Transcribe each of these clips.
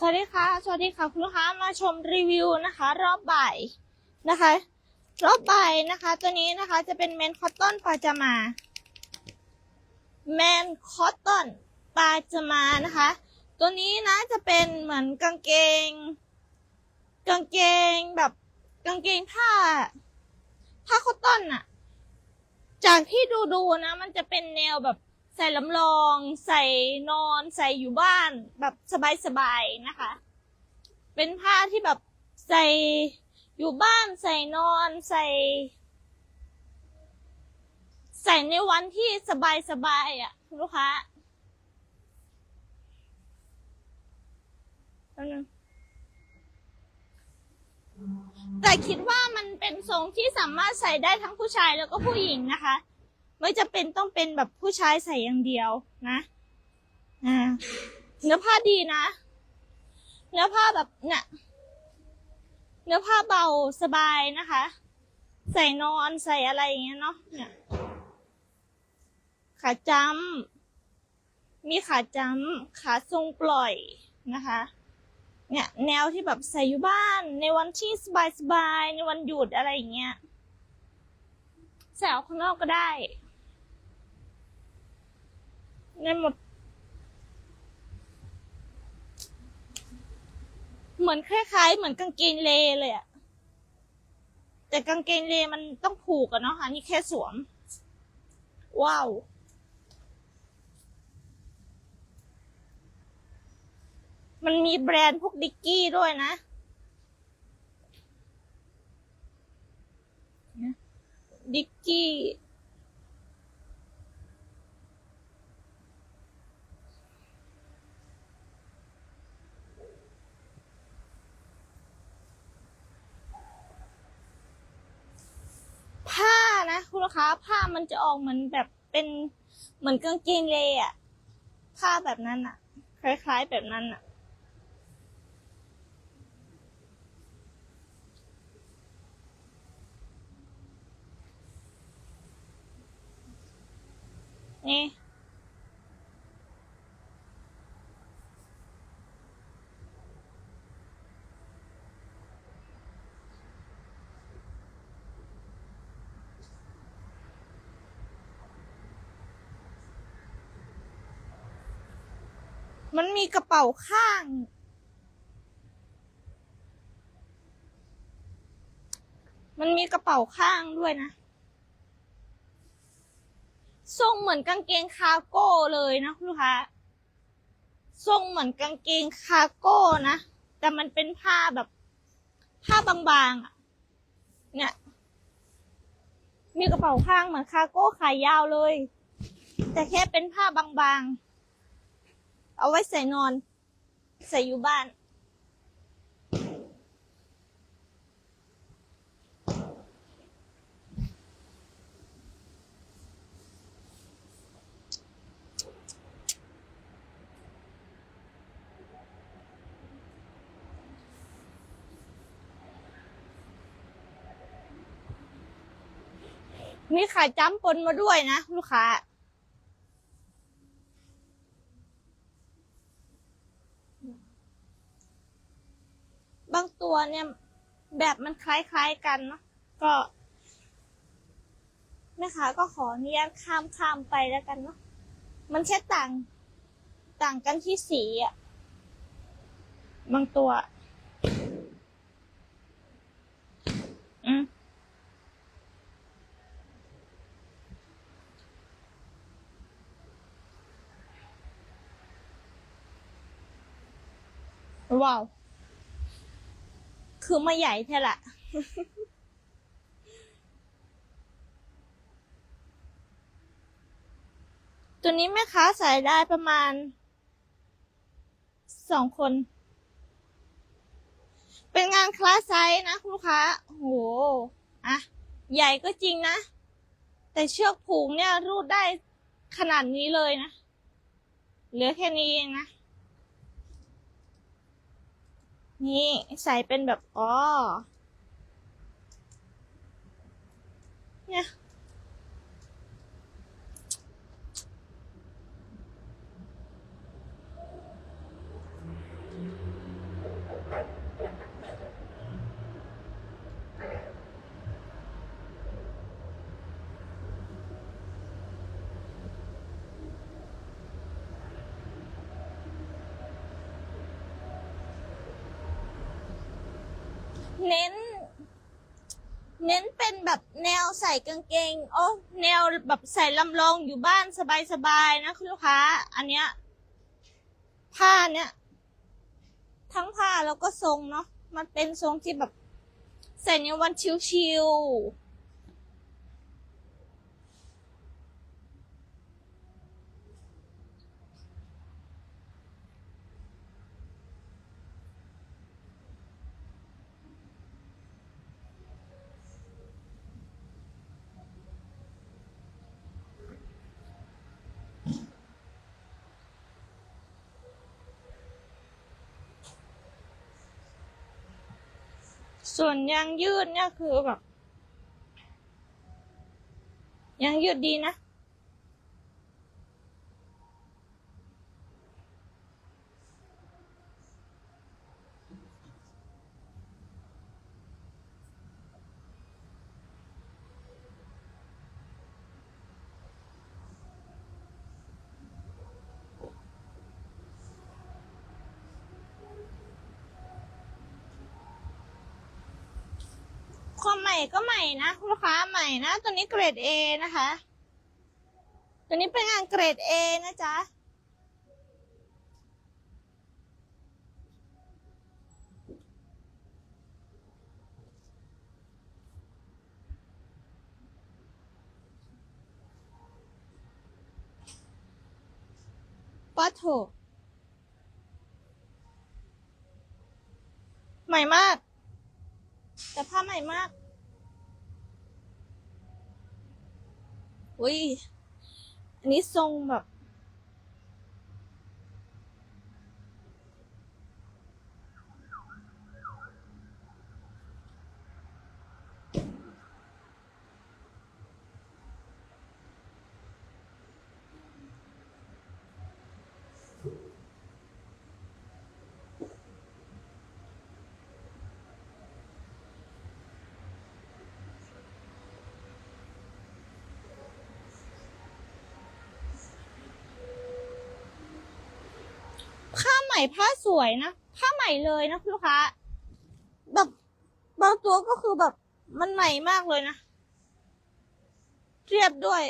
สวัสดีค่ะ สวัสดีค่ะคุณลูกค้ามาชมรีวิวนะคะ รอบบ่ายนะคะ รอบบ่ายนะคะ ตัวนี้นะคะจะเป็นเมนคอตตอนปาจามาแมนคอตตอนปาจามานะคะ ตัวนี้นะจะเป็นเหมือนกางเกง กางเกงแบบกางเกงผ้า ผ้าคอตตอนอะจากที่ดูดูๆนะ มันจะเป็นแนวแบบ ใส่ลำลอง ใส่นอนใส่อยู่บ้านแบบสบายๆนะคะ เป็นผ้าที่แบบใส่อยู่บ้านใส่นอนใส่ ใส่ในวันที่สบายๆอะลูกค้าแต่คิดว่ามันเป็นทรงที่สามารถใส่ได้ทั้งผู้ชายแล้วก็ผู้หญิงนะคะ ไม่จะเป็นต้องเป็นแบบผู้ชายใส่อย่างเดียวนะอ่าเนื้อผ้าดีนะ เนื้อผ้าแบบเนี่ยเนื้อผ้าเบาสบายนะคะ ใส่นอนใส่อะไรอย่างเงี้ยเนาะเนี่ยขาจำมีขาจำขาทรงปล่อยนะคะ เนี่ยแนวที่แบบใส่อยู่บ้านในวันที่สบายๆในวันหยุดอะไรอย่างเงี้ยใส่ออกข้างนอกก็ได้ ในหมด เหมือนคล้ายๆ เหมือนกางเกงเลเลยอะแต่กางเกงเลมันต้องผูกอะเนาะค่ะนี่แค่สวม ว้าว มันมีแบรนด์พวกดิกกี้ด้วยนะดิกกี้ ผ้านะคุณ ลูกค้าผ้ามันจะออกเหมือนแบบเป็นเหมือนกางเกงเลยอะผ้าแบบนั้นอะคล้ายๆแบบนั้นอะนี่ มันมีกระเป๋าข้าง มันมีกระเป๋าข้างด้วยนะ ทรงเหมือนกางเกงคาร์โก้เลยนะลูกค้า ทรงเหมือนกางเกงคาร์โก้นะ แต่มันเป็นผ้าแบบ ผ้าบางๆอะ เนี่ย มีกระเป๋าข้างเหมือนคาร์โก้ขายาวเลย แต่แค่เป็นผ้าบางๆ เอาไว้ใส่นอน ใส่อยู่บ้าน มีขาจ้ำปนมาด้วยนะ ลูกค้า บางตัว เนี่ย แบบมันคล้ายๆกันเนาะก็แม่ค้าก็ขออนุญาตข้ามข้ามไปแล้วกันเนาะมันแค่ต่าง ต่างกันที่สีอะบางตัว อืมว้าว คือมาใหญ่แท้ละตัวนี้แม่ค้าใส่ได้ประมาณสองคน เป็นงานคลาสไซส์นะคุณลูกค้าโหอะใหญ่ก็จริงนะ แต่เชือกผูกเนี่ยรูดได้ขนาดนี้เลยนะ เหลือแค่นี้เองนะ นี่ใส่เป็นแบบอ๋อเนี่ย เน้น เน้นเป็นแบบแนวใส่กางเกง โอ้แนวแบบใส่ลำลองอยู่บ้านสบายๆนะคุณลูกค้า อันเนี้ยผ้าเนี้ยทั้งผ้าแล้วก็ทรงเนาะมันเป็นทรงที่แบบ ใส่ในวันชิวๆ ส่วนยางยืดเนี่ยคือแบบยางยืดดีนะ ก็ใหม่นะคุณลูกค้าใหม่นะ ตัวนี้เกรด A นะคะ ตัวนี้เป็นงานเกรด A นะจ๊ะป้าโถใหม่มาก แต่ผ้าใหม่มาก อุ้ยอันนี้ทรงแบบ ใหม่ผ้าสวยนะผ้าใหม่เลยนะคุณลูกค้าแบบบางตัวก็คือแบบมันใหม่มากเลยนะ เรียบด้วย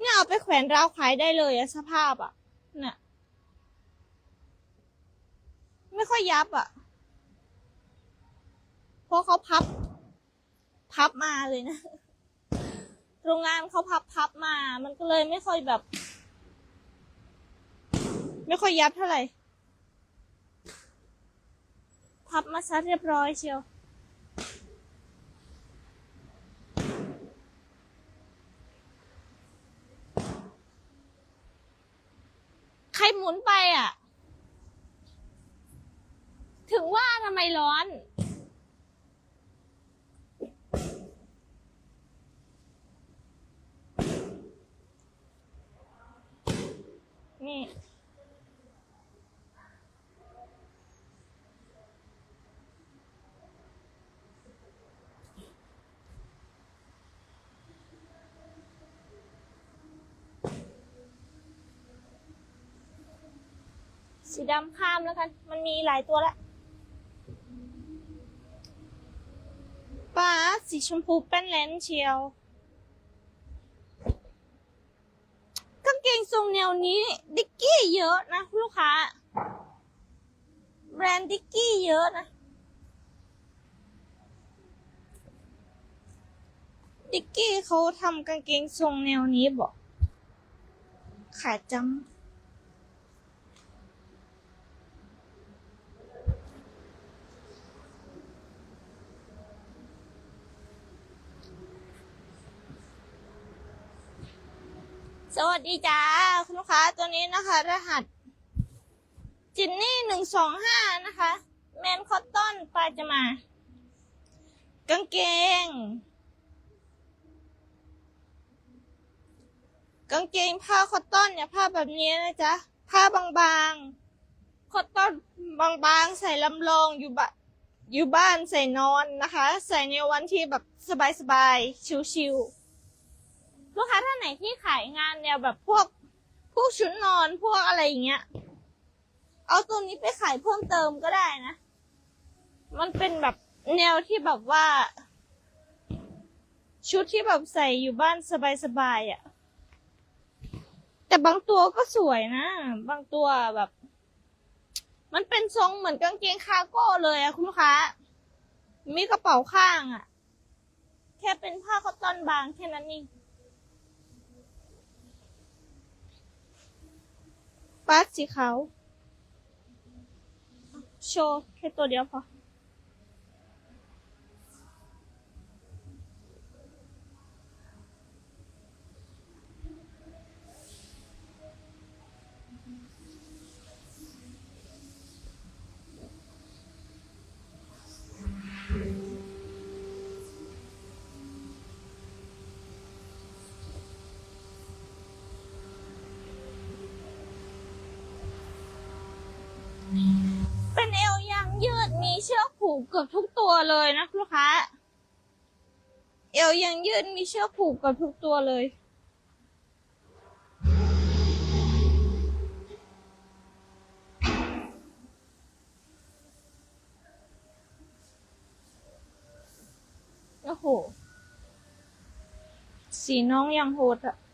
เนี่ยเอาไปแขวนราวขายได้เลยอะสภาพอะเนี่ยไม่ค่อยยับอะเพราะเขาพับ พับมาเลยนะ โรงงานเขาพับพับมา มันก็เลยไม่ค่อยแบบ ไม่ค่อยยับเท่าไหร่ พับมาซะเรียบร้อยเชียว ใครหมุนไปอะ ถึงว่าทำไมร้อนนี่ สีดำข้ามแล้วกัน มันมีหลายตัวแล้วป้าสีชมพูเป็นเลนเชียวกางเกงทรงแนวนี้ ดิกกี้เยอะนะลูกค้า แบรนด์ดิกกี้เยอะนะ ดิกกี้เขาทำกางเกงทรงแนวนี้บอก ขาจัง สวัสดีจ้าคุณลูกค้าตัวนี้นะคะ รหัส จินนี่หนึ่งสองห้านะคะ แมนคอตตอนปาจะมา กางเกง กางเกงผ้าคอตตอนเนี่ยผ้าแบบนี้นะจ๊ะ ผ้าบางๆ คอตตอนบางๆ ใส่ลำลองอยู่บะอยู่บ้านใส่นอนนะคะ ใส่ในวันที่แบบสบายๆ ชิวๆ ลูกค้าท่านไหนที่ขายงานแนวแบบพวก พวกชุดนอนพวกอะไรอย่างเงี้ย เอาตัวนี้ไปขายเพิ่มเติมก็ได้นะ มันเป็นแบบแนวที่แบบว่า ชุดที่แบบใส่อยู่บ้านสบายๆอะ่ะ แต่บางตัวก็สวยนะ บางตัวแบบ มันเป็นทรงเหมือนกางเกงคาร์โก้เลยอะคุณลูกค้า มีกระเป๋าข้างอะแค่เป็นผ้าคอตตอนบางแค่นั้นเอง ปัดสีขาว โชว์แค่ตัวเดียวพอ เกผูกเกือบทุกตัวเลยนะลูกค้า เอวยางยืดมีเชือกผูกเกือบทุกตัวเลย โอ้โห สีน้องยังโหดอะอะ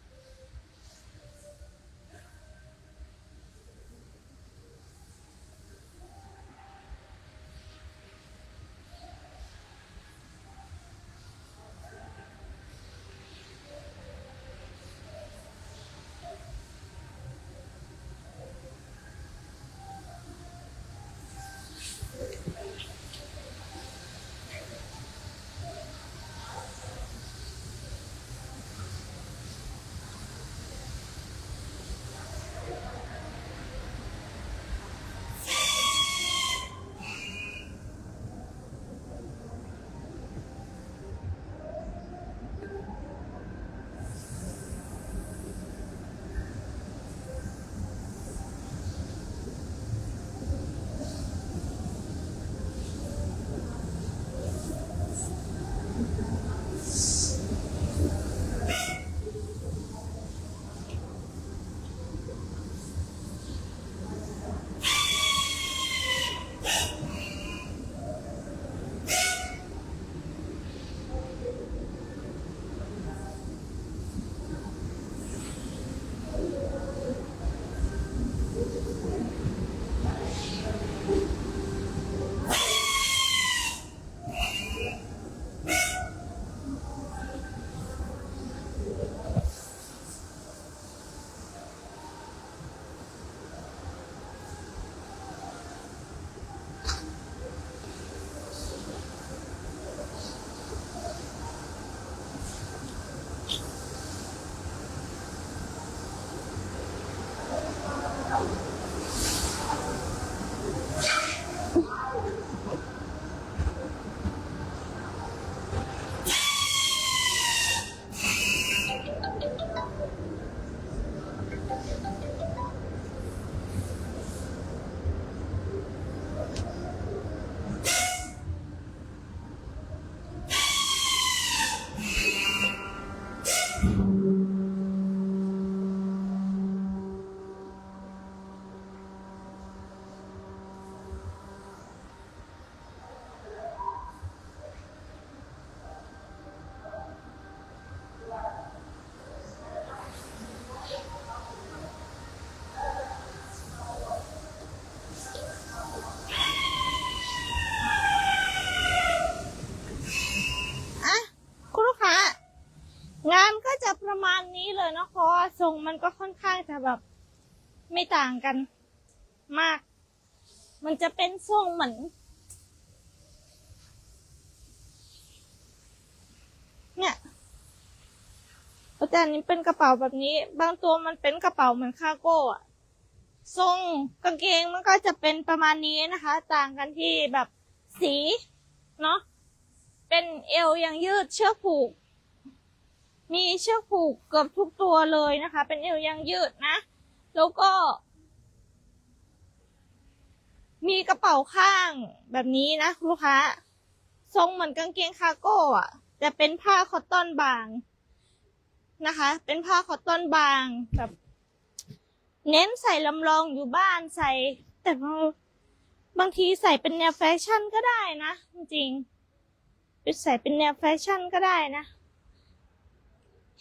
ทรงมันก็ค่อนข้างจะแบบไม่ต่างกันมาก มันจะเป็นทรงเหมือน เนี่ยแต่อันนี้เป็นกระเป๋าแบบนี้ บางตัวมันเป็นกระเป๋าเหมือนคาร์โก้อะทรงกางเกงมันก็จะเป็นประมาณนี้นะคะ ต่างกันที่แบบสี เนาะเป็นเอวยังยืดเชือกผูก มีเชือกผูกเกือบทุกตัวเลยนะคะ เป็นเอวยังยืดนะ แล้วก็ มีกระเป๋าข้างแบบนี้นะลูกค้า ทรงเหมือนกางเกงคาร์โก้อะแต่เป็นผ้าคอตตอนบางนะคะ เป็นผ้าคอตตอนบางแบบเน้นใส่ลำลองอยู่บ้านใส่ แต่บางทีใส่เป็นแนวแฟชั่นก็ได้นะ จริงๆไปใส่เป็นแนวแฟชั่นก็ได้นะ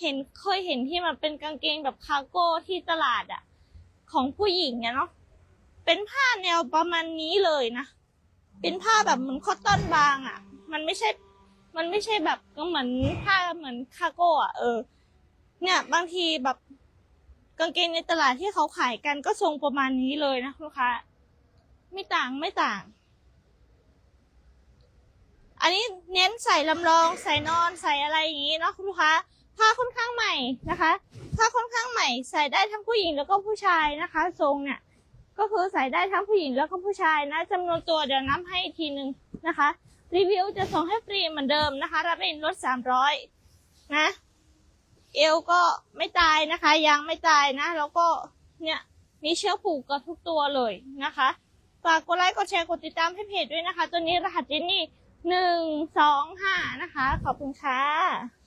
เห็นเคยเห็นที่มันเป็นกางเกงแบบคาร์โก้ที่ตลาดอะของผู้หญิงอะเนาะเป็นผ้าแนวประมาณนี้เลยนะเป็นผ้าแบบเหมือนคอตตอนบางอะมันไม่ใช่ มันไม่ใช่แบบก็เหมือนผ้าเหมือนคาร์โก้อะเออ เนี่ย บางทีแบบกางเกงในตลาดที่เขาขายกันก็ทรงประมาณนี้เลยนะลูกค้าไม่ต่างไม่ต่าง อันนี้เน้นใส่ลำลองใส่นอนใส่อะไรอย่างนี้เนาะคุณลูกค้า ผ้าค่อนข้างใหม่นะคะผ้าค่อนข้างใหม่ ใส่ได้ทั้งผู้หญิงแล้วก็ผู้ชายนะคะ ทรงเนี่ยก็คือใส่ได้ทั้งผู้หญิงแล้วก็ผู้ชายนะจำนวนตัวเดี๋ยวนับให้อีกทีนึงนะคะ รีวิวจะส่งให้ฟรีเหมือนเดิมนะคะ รับเป็นลดสามร้อยนะเอวก็ไม่ตายนะคะยางไม่ตายนะ แล้วก็เนี่ยมีเชือกผูกกับทุกตัวเลยนะคะฝากกดไลค์กดแชร์กดติดตามให้เพจด้วยนะคะ ตัวนี้รหัสจินนี่หนึ่งสองห้านะคะ ขอบคุณค่ะ